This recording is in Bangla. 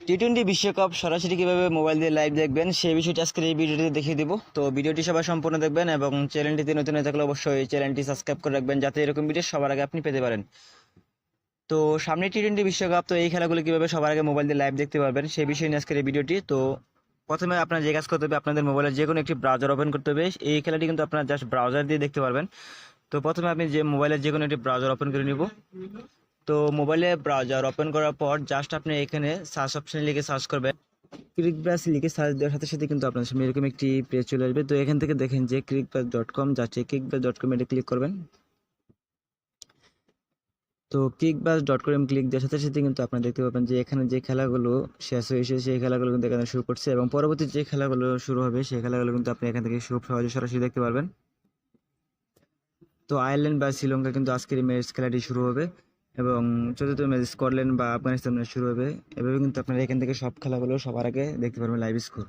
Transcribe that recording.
টি টোয়েন্টি বিশ্বকাপ সরাসরি কীভাবে মোবাইল দিয়ে লাইভ দেখবেন সেই বিষয়টি আজকের এই ভিডিওটিতে দেখিয়ে দিব। তো ভিডিওটি সবাই সম্পূর্ণ দেখবেন এবং চ্যানেলটিতে নতুন হয়ে থাকলে অবশ্যই চ্যানেলটি সাবস্ক্রাইব করে রাখবেন, যাতে এরকম ভিডিও সবার আগে আপনি পেতে পারেন। তো সামনে টি টোয়েন্টি বিশ্বকাপ, তো এই খেলাগুলো কীভাবে সবার আগে মোবাইল দিয়ে লাইভ দেখতে পারবেন সেই বিষয়ে নিয়ে আজকের এই ভিডিওটি। তো প্রথমে আপনার যে কাজ করতে হবে, আপনাদের মোবাইলের যে কোনো একটি ব্রাউজার ওপেন করতে হবে। এই খেলাটি কিন্তু আপনার জাস্ট ব্রাউজার দিয়ে দেখতে পারবেন। তো প্রথমে আপনি যে মোবাইলের যে কোনো একটি ব্রাউজার ওপেন করে নিব। তো মোবাইলে ব্রাউজার ওপেন করার পর জাস্ট আপনি এখানে সার্চ অপশানে লিখে সার্চ করবেন। ক্রিক ব্রাস লিখে সার্চ দেওয়ার সাথে সাথে কিন্তু আপনার সামনে এরকম একটি পেজ চলে আসবে। তো এখান থেকে দেখেন যে ক্রিক ব্রাস ডট কম যাচ্ছে। ক্রিক ব্রাস ডট কম এটা ক্লিক করবেন। তো click bus dot com click দেওয়ার সাথে সাথে কিন্তু আপনারা দেখতে পাবেন যে এখানে যে খেলাগুলো শেষ হয়েছে সেই খেলাগুলো কিন্তু এখানে শুরু করছে এবং পরবর্তী যে খেলাগুলো শুরু হবে, সেই খেলাগুলো কিন্তু আপনি এখান থেকে খুব সহজে সরাসরি দেখতে পারবেন। তো আয়ারল্যান্ড বা শ্রীলঙ্কা কিন্তু আজকের ম্যাচ খেলাটি শুরু হবে। এবং চতুর্থ ম্যাচ স্কটল্যান্ড বা আফগানিস্তান ম্যাচ শুরু হবে। এভাবে কিন্তু আপনারা এখান থেকে সব খেলাগুলো সবার আগে দেখতে পারবেন লাইভ স্কোর